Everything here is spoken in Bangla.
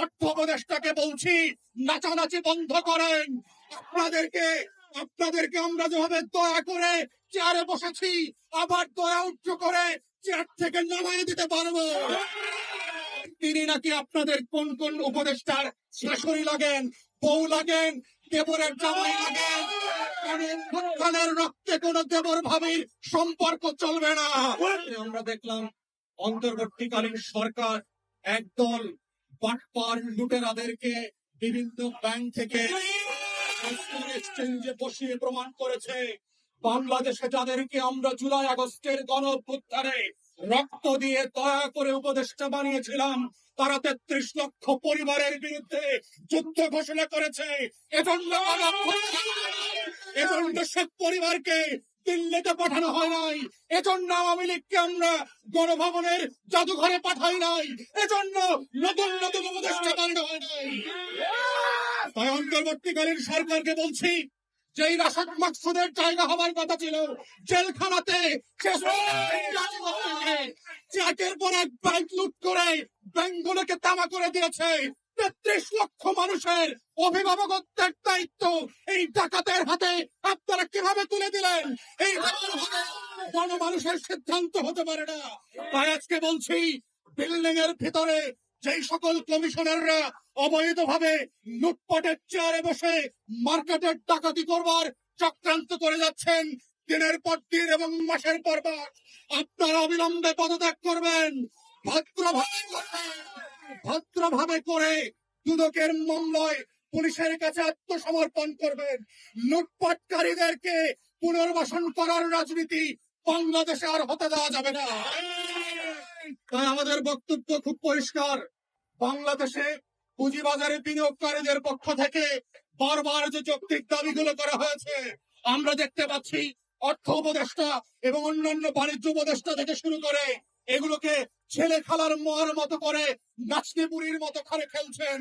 অর্থ উপদেষ্টাকে বলছি, নাচানাচি বন্ধ করেন। আপনাদেরকে আপনাদেরকে আমরা যেভাবে দয়া করে চেয়ারে বসেছি, আবার দয়া উচ্চ করে চেয়ার থেকে নামাই দিতে পারব। তিনি নাকি আপনাদের কোন কোন উপদেষ্টার শাশুড়ি লাগেন, বউ লাগেন, দেবরের জামাই লাগেন? খানের রক্তে কোন দেবর ভাবির সম্পর্ক চলবে না। আমরা দেখলাম, অন্তর্বর্তীকালীন সরকার একদল বাটপার লুটেরাদেরকে বিভিন্ন ব্যাংক থেকে এক্সচেঞ্জে বসিয়ে প্রমাণ করেছে। বাংলাদেশে যাদেরকে আমরা জুলাই আগস্টের গণ রক্ত দিয়ে দয়া করে উপদেষ্টা বানিয়েছিলাম, তারা তেত্রিশ লক্ষ পরিবারের বিরুদ্ধে যুদ্ধ ঘোষণা করেছে। এজন্য এজন্য সব পরিবারকে দিল্লিতে পাঠানো হয় নাই। এজন্য আওয়ামী লীগকে আমরা গণভবনের জাদুঘরে পাঠাই নাই। এজন্য নতুন নতুন উপদেষ্টা হয় নাই। তাই অন্তর্বর্তীকালীন সরকারকে বলছি, যেই রাশাদ মাকসুদের জায়গা হবার কথা ছিল, জেলখানাতে চাকের পর এক ব্যাংক লুট করে ব্যাংকগুলোকে তামা করে দিয়েছে। তেত্রিশ লক্ষ মানুষের অভিভাবকত্বের দায়িত্ব এই ডাকাতের হাতে আপনারা কীভাবে তুলে দিলেন? এই মানুষের সিদ্ধান্ত হতে পারে না। তাই আজকে বলছি বিল্ডিং এর ভিতরে যেই সকল কমিশনাররা অবৈধভাবে লুটপাটের চেয়ারে বসে মার্কেটের ডাকাতি করবার চক্রান্ত করে যাচ্ছেন, দিনের পর দিন এবং মাসের পর মাস। আপনারা অবিলম্বে পদত্যাগ করবেন। ভদ্রভাবে ভদ্রভাবে করে দুদকের মামলায় পুলিশের কাছে আত্মসমর্পণ করবেন। লুটপাটকারীদেরকে পুনর্বাসন করার রাজনীতি বাংলাদেশে আর হতে দেওয়া যাবে না। তাই আমাদের বক্তব্য খুব পরিষ্কার। বাংলাদেশে পুঁজিবাজারে বিনিয়োগকারীদের পক্ষ থেকে বারবার যে যৌক্তিক দাবিগুলো করা হয়েছে, আমরা দেখতে পাচ্ছি অর্থ উপদেষ্টা এবং অন্যান্য বাণিজ্য উপদেষ্টা থেকে শুরু করে এগুলোকে ছেলে খেলার মোয়ার মতো করে নাচনি বুড়ির মতো করে খেলছেন।